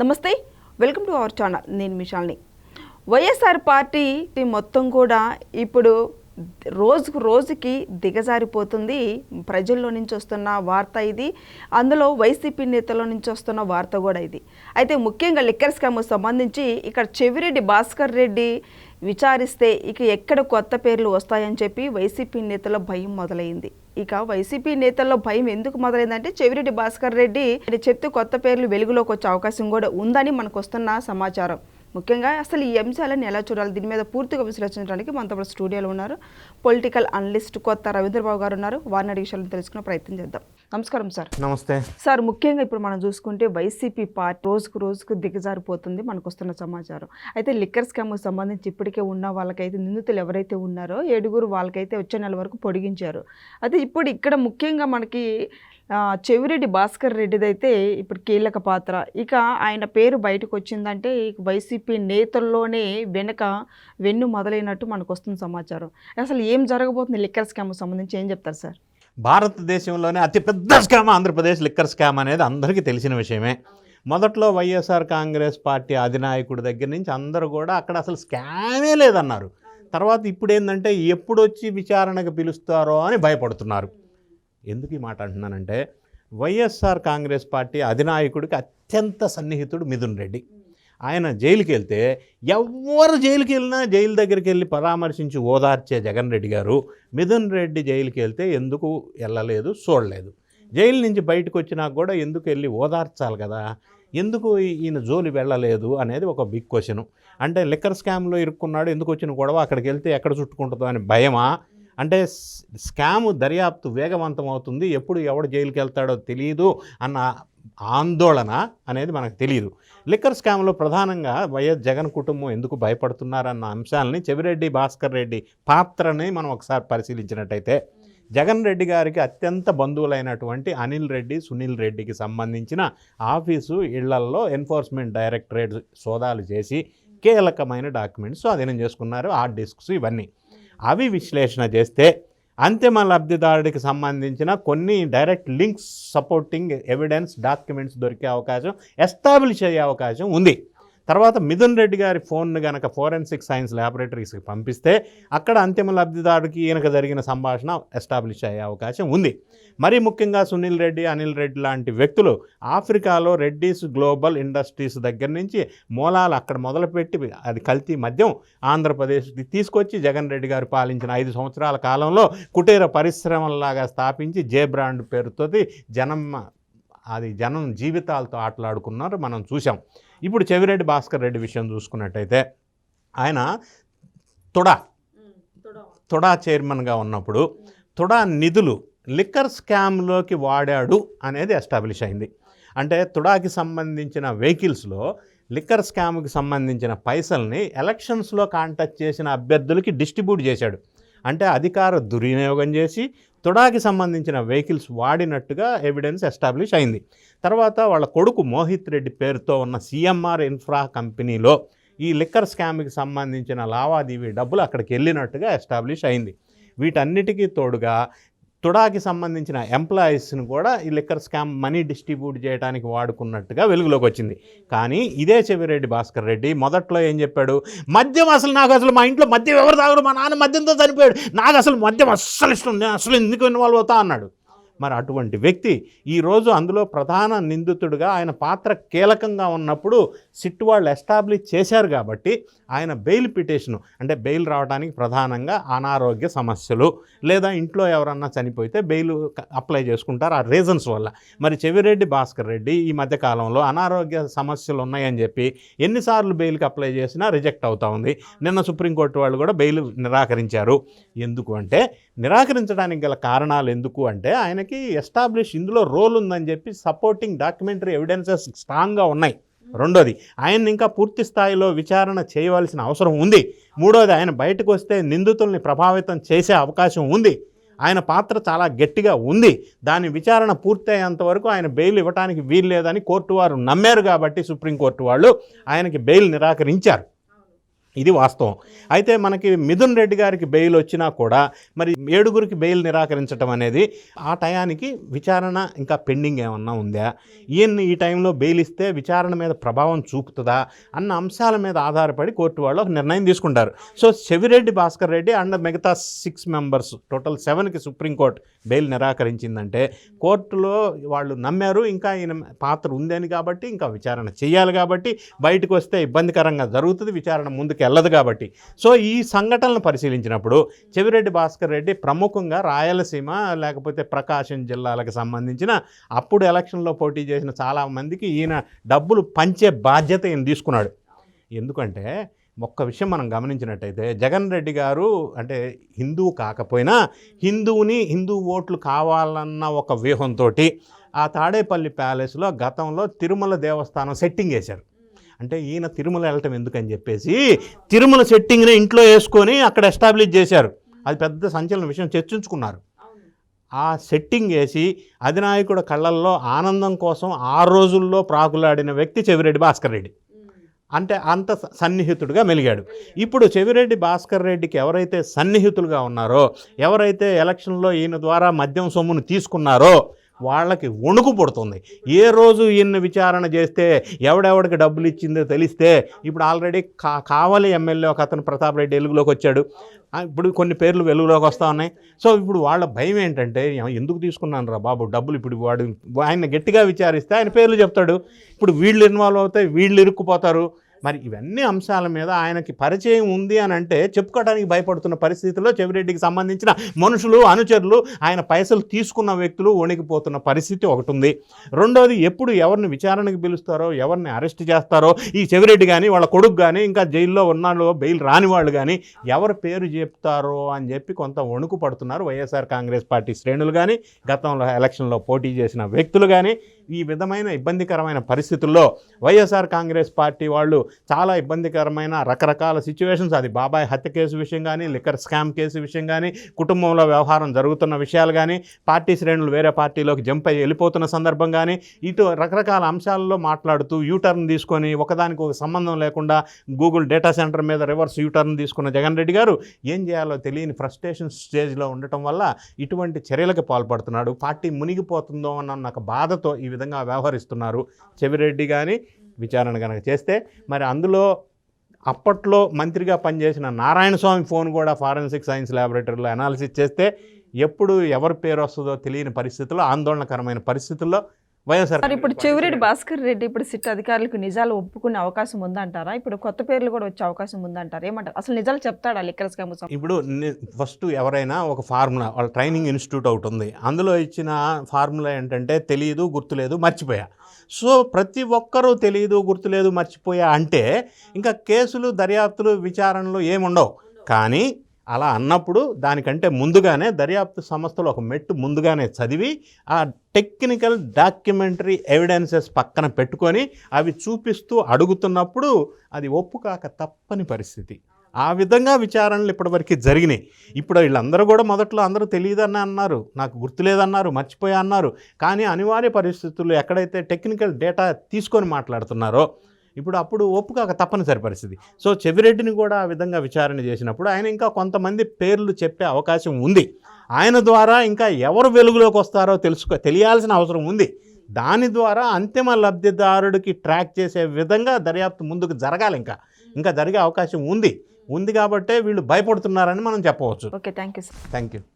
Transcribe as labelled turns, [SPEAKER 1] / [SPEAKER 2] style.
[SPEAKER 1] నమస్తే welcome to our channel. నేను మిషాల్ని YSR party మొత్తం కూడా ఇప్పుడు రోజుకు రోజుకి దిగజారిపోతుంది. ప్రజల్లో నుంచి వస్తున్న వార్త ఇది. అందులో వైసీపీ నేతల నుంచి వస్తున్న వార్త కూడా ఇది. అయితే ముఖ్యంగా లిక్కర్ స్కామ్ సంబంధించి ఇక్కడ చెవిరెడ్డి భాస్కర్ రెడ్డి విచారిస్తే ఇక ఎక్కడ కొత్త పేర్లు వస్తాయని చెప్పి వైసీపీ నేతల భయం మొదలైంది. ఇక వైసీపీ నేతల్లో భయం ఎందుకు మొదలైందంటే చెవిరెడ్డి భాస్కర్ రెడ్డి చెప్తే కొత్త పేర్లు వెలుగులోకి వచ్చే అవకాశం కూడా ఉందని మనకు వస్తున్న సమాచారం. ముఖ్యంగా అసలు ఈ అంశాలను ఎలా చూడాలి? దీని మీద పూర్తిగా విశ్లేషించడానికి మనతో పాటు స్టూడియోలో ఉన్నారు. పొలిటికల్ అనలిస్ట్ కొత్త రవీంద్రబాబు గారు ఉన్నారు. వారిని అడిగే విషయాలను తెలుసుకునే ప్రయత్నం చేద్దాం. నమస్కారం సార్.
[SPEAKER 2] నమస్తే.
[SPEAKER 1] సార్ ముఖ్యంగా ఇప్పుడు మనం చూసుకుంటే వైసీపీ పార్టీ రోజుకు రోజుకు దిగజారిపోతుంది మనకు వస్తున్న సమాచారం. అయితే లిక్కర్ స్కామ్కి సంబంధించి ఇప్పటికే ఉన్న వాళ్ళకైతే నిందితులు ఎవరైతే ఉన్నారో ఏడుగురు వాళ్ళకైతే వచ్చే నెల వరకు పొడిగించారు. అయితే ఇప్పుడు ఇక్కడ ముఖ్యంగా మనకి చెవిరెడ్డి భాస్కర్ రెడ్డిదైతే ఇప్పుడు కీలక పాత్ర. ఇక ఆయన పేరు బయటకు వచ్చిందంటే వైసీపీ నేతల్లోనే వెనక వెన్ను మొదలైనట్టు మనకు వస్తున్న సమాచారం. అసలు ఏం జరగబోతుంది లిక్కర్ స్కామ్కి సంబంధించి ఏం చెప్తారు సార్?
[SPEAKER 2] భారతదేశంలోనే అతిపెద్ద స్కామ్ ఆంధ్రప్రదేశ్ లిక్కర్ స్కామ్ అనేది అందరికీ తెలిసిన విషయమే. మొదట్లో వైఎస్ఆర్ కాంగ్రెస్ పార్టీ అధినాయకుడి దగ్గర నుంచి అందరూ కూడా అక్కడ అసలు స్కామే లేదన్నారు. తర్వాత ఇప్పుడు ఏంటంటే ఎప్పుడొచ్చి విచారణకు పిలుస్తారో అని భయపడుతున్నారు. ఎందుకు ఈ మాట అంటున్నానంటే వైఎస్ఆర్ కాంగ్రెస్ పార్టీ అధినాయకుడికి అత్యంత సన్నిహితుడు మిథున్ రెడ్డి. ఆయన జైలుకి వెళ్తే ఎవరు జైలుకి వెళ్ళినా జైలు దగ్గరికి వెళ్ళి పరామర్శించి ఓదార్చే జగన్ రెడ్డి గారు మిథున్ రెడ్డి జైలుకి వెళ్తే ఎందుకు వెళ్ళలేదు చూడలేదు. జైలు నుంచి బయటకు వచ్చినా కూడా ఎందుకు వెళ్ళి ఓదార్చాలి కదా? ఎందుకు ఈయన జోలి వెళ్ళలేదు అనేది ఒక బిగ్ క్వశ్చన్ అంటే లిక్కర్ స్కామ్లో ఇరుక్కున్నాడు ఎందుకు వచ్చిన గొడవ? అక్కడికి వెళ్తే ఎక్కడ చుట్టుకుంటుందో అని భయమా? అంటే స్కామ్ దర్యాప్తు వేగవంతం అవుతుంది ఎప్పుడు ఎవడు జైలుకి వెళ్తాడో తెలియదు అన్న ఆందోళన అనేది మనకు తెలియదు లిక్కర్ స్కామ్లో ప్రధానంగా వైఎస్ జగన్ కుటుంబం ఎందుకు భయపడుతున్నారన్న అంశాలని చెవిరెడ్డి భాస్కర్ రెడ్డి పాత్రని మనం ఒకసారి పరిశీలించినట్టయితే జగన్ రెడ్డి గారికి అత్యంత బంధువులైనటువంటి అనిల్ రెడ్డి సునీల్ రెడ్డికి సంబంధించిన ఆఫీసు ఇళ్ళల్లో ఎన్ఫోర్స్మెంట్ డైరెక్టరేట్ సోదాలు చేసి కీలకమైన డాక్యుమెంట్స్ అధీనం చేసుకున్నారు. హార్డ్ డిస్క్స్ ఇవన్నీ. అవి విశ్లేషణ చేస్తే అంతిమ లబ్ధిదారుడికి సంబంధించిన కొన్ని direct links supporting evidence documents దొరికే అవకాశం ఎస్టాబ్లిష్ అయ్యే అవకాశం ఉంది. తర్వాత మిథున్ రెడ్డి గారి ఫోన్ను గనక ఫోరెన్సిక్ సైన్స్ ల్యాబొరేటరీస్కి పంపిస్తే అక్కడ అంతిమ లబ్ధిదారుడికి ఈయనకు జరిగిన సంభాషణ ఎస్టాబ్లిష్ అయ్యే అవకాశం ఉంది. మరీ ముఖ్యంగా సునీల్ రెడ్డి అనిల్ రెడ్డి లాంటి వ్యక్తులు ఆఫ్రికాలో రెడ్డీస్ గ్లోబల్ ఇండస్ట్రీస్ దగ్గర నుంచి మూలాలు అక్కడ మొదలుపెట్టి అది కల్తీ మద్యం ఆంధ్రప్రదేశ్కి తీసుకొచ్చి జగన్ రెడ్డి గారు పాలించిన ఐదు సంవత్సరాల కాలంలో కుటీర పరిశ్రమలాగా స్థాపించి జే బ్రాండ్ పేరుతో జనం అది జనం జీవితాలతో ఆటలాడుకున్నారు మనం చూసాం ఇప్పుడు చెవిరెడ్డి భాస్కర్ రెడ్డి విషయం చూసుకున్నట్టయితే ఆయన తుడా తుడా చైర్మన్గా ఉన్నప్పుడు తుడా నిధులు లిక్కర్ స్కామ్లోకి వాడాడు అనేది ఎస్టాబ్లిష్ అయింది. అంటే తుడాకి సంబంధించిన వెహికల్స్లో లిక్కర్ స్కామ్కి సంబంధించిన పైసల్ని ఎలక్షన్స్లో కాంటాక్ట్ చేసిన అభ్యర్థులకి డిస్ట్రిబ్యూట్ చేశాడు. అంటే అధికార దుర్వినియోగం చేసి తుడాకి సంబంధించిన వెహికల్స్ వాడినట్టుగా ఎవిడెన్స్ ఎస్టాబ్లిష్ అయింది. తర్వాత వాళ్ళ కొడుకు మోహిత్ రెడ్డి పేరుతో ఉన్న సిఎంఆర్ ఇన్ఫ్రా కంపెనీలో ఈ లిక్కర్ స్కామ్కి సంబంధించిన లావాదేవీ డబ్బులు అక్కడికి వెళ్ళినట్టుగా ఎస్టాబ్లిష్ అయింది. వీటన్నిటికీ తోడుగా తుడాకి సంబంధించిన ఎంప్లాయీస్ని కూడా ఈ లిక్కర్ స్కామ్ మనీ డిస్ట్రిబ్యూట్ చేయడానికి వాడుకున్నట్టుగా వెలుగులోకి వచ్చింది. కానీ ఇదే చెవిరెడ్డి భాస్కర్ రెడ్డి మొదట్లో ఏం చెప్పాడు? మద్యం అసలు నాకు అసలు మా ఇంట్లో మద్యం ఎవరు తాగరు? మా నాన్న మద్యంతో చనిపోయాడు. నాకు అసలు మద్యం అస్సలు ఇష్టం నేను అసలు ఎందుకు ఇన్వాల్వ్ అవుతా? అన్నాడు. మరి అటువంటి వ్యక్తి ఈరోజు అందులో ప్రధాన నిందితుడిగా ఆయన పాత్ర కీలకంగా ఉన్నప్పుడు సిట్ వాళ్ళు ఎస్టాబ్లిష్ చేశారు కాబట్టి ఆయన బెయిల్ పిటిషన్ అంటే బెయిల్ రావడానికి ప్రధానంగా అనారోగ్య సమస్యలు లేదా ఇంట్లో ఎవరన్నా చనిపోతే బెయిల్ అప్లై చేసుకుంటారు ఆ రీజన్స్ వల్ల. మరి చెవిరెడ్డి భాస్కర్ రెడ్డి ఈ మధ్యకాలంలో అనారోగ్య సమస్యలు ఉన్నాయని చెప్పి ఎన్నిసార్లు బెయిల్కి అప్లై చేసినా రిజెక్ట్ అవుతా ఉంది. నిన్న సుప్రీంకోర్టు వాళ్ళు కూడా బెయిల్ నిరాకరించారు. ఎందుకు అంటే నిరాకరించడానికి గల కారణాలు ఎందుకు అంటే ఆయనకి ఎస్టాబ్లిష్ ఇందులో రోల్ ఉందని చెప్పి సపోర్టింగ్ డాక్యుమెంటరీ ఎవిడెన్సెస్ స్ట్రాంగ్గా ఉన్నాయి. రెండోది ఆయన్ని ఇంకా పూర్తి స్థాయిలో విచారణ చేయవలసిన అవసరం ఉంది. మూడోది ఆయన బయటకు వస్తే నిందితుల్ని ప్రభావితం చేసే అవకాశం ఉంది. ఆయన పాత్ర చాలా గట్టిగా ఉంది. దాని విచారణ పూర్తయ్యేంత వరకు ఆయన బెయిల్ ఇవ్వడానికి వీలు లేదని కోర్టు వారు నమ్మారు కాబట్టి సుప్రీంకోర్టు వాళ్ళు ఆయనకి బెయిల్ నిరాకరించారు. ఇది వాస్తవం. అయితే మనకి మిథున్ రెడ్డి గారికి బెయిల్ వచ్చినా కూడా మరి ఏడుగురికి బెయిల్ నిరాకరించడం అనేది ఆ టయానికి విచారణ ఇంకా పెండింగ్ ఏమన్నా ఉందా? ఈయన్ని ఈ టైంలో బెయిల్ ఇస్తే విచారణ మీద ప్రభావం చూపుతుందా? అన్న అంశాల మీద ఆధారపడి కోర్టు వాళ్ళు ఒక నిర్ణయం తీసుకుంటారు. సో చెవిరెడ్డి భాస్కర్ రెడ్డి అండ్ మిగతా సిక్స్ మెంబర్స్ టోటల్ సెవెన్కి సుప్రీంకోర్టు బెయిల్ నిరాకరించిందంటే కోర్టులో వాళ్ళు నమ్మారు ఇంకా ఈయన పాత్ర ఉందని కాబట్టి ఇంకా విచారణ చేయాలి కాబట్టి బయటకు వస్తే ఇబ్బందికరంగా జరుగుతుంది విచారణ ముందుకు వెళ్ళదు కాబట్టి. సో ఈ సంఘటనలు పరిశీలించినప్పుడు చెవిరెడ్డి భాస్కర్ రెడ్డి ప్రముఖంగా రాయలసీమ లేకపోతే ప్రకాశం జిల్లాలకు సంబంధించిన అప్పుడు ఎలక్షన్లో పోటీ చేసిన చాలామందికి ఈయన డబ్బులు పంచే బాధ్యత ఈయన తీసుకున్నాడు. ఎందుకంటే ఒక్క విషయం మనం గమనించినట్టయితే జగన్ రెడ్డి గారు అంటే హిందూ కాకపోయినా హిందువుని హిందూ ఓట్లు కావాలన్న ఒక వ్యూహంతో ఆ తాడేపల్లి ప్యాలెస్లో గతంలో తిరుమల దేవస్థానం సెట్టింగ్ వేశారు అంటే ఈయన తిరుమల వెళ్ళటం ఎందుకని చెప్పేసి తిరుమల సెట్టింగ్ని ఇంట్లో వేసుకొని అక్కడ ఎస్టాబ్లిష్ చేశారు. అది పెద్ద సంచలన విషయం. చర్చించుకున్నారు. ఆ సెట్టింగ్ వేసి అధినాయకుడు కళ్ళల్లో ఆనందం కోసం ఆ రోజుల్లో ప్రాకులాడిన వ్యక్తి చెవిరెడ్డి భాస్కర్ రెడ్డి. అంటే అంత స- మెలిగాడు. ఇప్పుడు చెవిరెడ్డి భాస్కర్ రెడ్డికి ఎవరైతే సన్నిహితులుగా ఉన్నారో ఎవరైతే ఎలక్షన్లో ఈయన ద్వారా మద్యం సొమ్మును తీసుకున్నారో వాళ్ళకి వణుకు పుడుతుంది. ఏ రోజు ఈయన విచారణ చేస్తే ఎవడెవడికి డబ్బులు ఇచ్చిందో తెలిస్తే ఇప్పుడు ఆల్రెడీ కా కావాలి ఎమ్మెల్యే ఒక అతను ప్రతాప్ రెడ్డి వెలుగులోకి వచ్చాడు. ఇప్పుడు కొన్ని పేర్లు వెలుగులోకి వస్తూ ఉన్నాయి. సో ఇప్పుడు వాళ్ళ భయం ఏంటంటే ఎందుకు తీసుకున్నాను రా బాబు? డబ్బులు ఇప్పుడు వాడు ఆయన గట్టిగా విచారిస్తే ఆయన పేర్లు చెప్తాడు. ఇప్పుడు వీళ్ళు ఇన్వాల్వ్ అవుతాయి వీళ్ళు ఇరుక్కుపోతారు. మరి ఇవన్నీ అంశాల మీద ఆయనకి పరిచయం ఉంది అని అంటే చెప్పుకోవడానికి భయపడుతున్న పరిస్థితిలో చెవిరెడ్డికి సంబంధించిన మనుషులు అనుచరులు ఆయన పైసలు తీసుకున్న వ్యక్తులు వణికిపోతున్న పరిస్థితి ఒకటి ఉంది. రెండోది ఎప్పుడు ఎవరిని విచారణకు పిలుస్తారో ఎవరిని అరెస్ట్ చేస్తారో ఈ చెవిరెడ్డి కానీ వాళ్ళ కొడుకు కానీ ఇంకా జైల్లో ఉన్నాళ్ళు బెయిల్ రాని వాళ్ళు కానీ ఎవరి పేరు చెప్తారో అని చెప్పి కొంత వణుకు పడుతున్నారు వైఎస్ఆర్ కాంగ్రెస్ పార్టీ శ్రేణులు కానీ గతంలో ఎలక్షన్లో పోటీ చేసిన వ్యక్తులు కానీ ఈ విధమైన ఇబ్బందికరమైన పరిస్థితుల్లో వైఎస్ఆర్ కాంగ్రెస్ పార్టీ వాళ్ళు చాలా ఇబ్బందికరమైన రకరకాల సిచ్యువేషన్స్ అది బాబాయ్ హత్య కేసు విషయం కానీ లిక్కర్ స్కామ్ కేసు విషయం కానీ కుటుంబంలో వ్యవహారం జరుగుతున్న విషయాలు కానీ పార్టీ శ్రేణులు వేరే పార్టీలోకి జంప్ అయ్యి వెళ్ళిపోతున్న సందర్భం కానీ ఇటు రకరకాల అంశాలలో మాట్లాడుతూ యూటర్న్ తీసుకొని ఒకదానికి ఒక సంబంధం లేకుండా గూగుల్ డేటా సెంటర్ మీద రివర్స్ యూటర్న్ తీసుకున్న జగన్ రెడ్డి గారు ఏం చేయాలో తెలియని ఫ్రస్ట్రేషన్ స్టేజ్లో ఉండటం వల్ల ఇటువంటి చర్యలకు పాల్పడుతున్నాడు. పార్టీ మునిగిపోతుందో అన్న నాకు బాధతో ఈ విధంగా వ్యవహరిస్తున్నారు. చెవిరెడ్డి కానీ విచారణ కనుక చేస్తే మరి అందులో అప్పట్లో మంత్రిగా పనిచేసిన నారాయణ స్వామి ఫోన్ కూడా ఫారెన్సిక్ సైన్స్ ల్యాబొరేటరీలో అనాలిసిస్ చేస్తే ఎప్పుడు ఎవరి పేరు వస్తుందో తెలియని పరిస్థితుల్లో ఆందోళనకరమైన పరిస్థితుల్లో వైఎస్ఆర్
[SPEAKER 1] ఇప్పుడు చెవిరెడ్డి భాస్కర్ రెడ్డి ఇప్పుడు సిట్ అధికారులకు నిజాలు ఒప్పుకునే అవకాశం ఉందంటారా? ఇప్పుడు కొత్త పేర్లు కూడా వచ్చే అవకాశం ఉందంటారా? ఏమంటారు? అసలు నిజాలు చెప్తాడా లిక్కర్ స్కామ్
[SPEAKER 2] ఇప్పుడు ఫస్ట్ ఎవరైనా ఒక ఫార్ములా వాళ్ళ ట్రైనింగ్ ఇన్స్టిట్యూట్ ఒకటి ఉంది. అందులో ఇచ్చిన ఫార్ములా ఏంటంటే తెలియదు గుర్తులేదు మర్చిపోయా. సో ప్రతి ఒక్కరూ తెలియదు గుర్తులేదు మర్చిపోయా అంటే ఇంకా కేసులు దర్యాప్తులు విచారణలు ఏముండవు. కానీ అలా అన్నప్పుడు దానికంటే ముందుగానే దర్యాప్తు సంస్థలు ఒక మెట్టు ముందుగానే చదివి ఆ టెక్నికల్ డాక్యుమెంటరీ ఎవిడెన్సెస్ పక్కన పెట్టుకొని అవి చూపిస్తూ అడుగుతున్నప్పుడు అది ఒప్పు కాక తప్పని పరిస్థితి. ఆ విధంగా విచారణలు ఇప్పటివరకు జరిగినాయి. ఇప్పుడు వీళ్ళందరూ కూడా మొదట్లో అందరూ తెలియదని అన్నారు నాకు గుర్తులేదన్నారు మర్చిపోయా అన్నారు. కానీ అనివార్య పరిస్థితుల్లో ఎక్కడైతే టెక్నికల్ డేటా తీసుకొని మాట్లాడుతున్నారో ఇప్పుడు అప్పుడు ఒప్పుకాక తప్పనిసరి పరిస్థితి. సో చెవిరెడ్డిని కూడా ఆ విధంగా విచారణ చేసినప్పుడు ఆయన ఇంకా కొంతమంది పేర్లు చెప్పే అవకాశం ఉంది. ఆయన ద్వారా ఇంకా ఎవరు వెలుగులోకి వస్తారో తెలుసుకో తెలియాల్సిన అవసరం ఉంది. దాని ద్వారా అంతిమ లబ్ధిదారుడికి ట్రాక్ చేసే విధంగా దర్యాప్తు ముందుకు జరగాలి ఇంకా. ఇంకా జరిగే అవకాశం ఉంది. ఉంది కాబట్టే వీళ్ళు భయపడుతున్నారని మనం చెప్పవచ్చు.
[SPEAKER 1] Okay thank you sir.
[SPEAKER 2] Thank you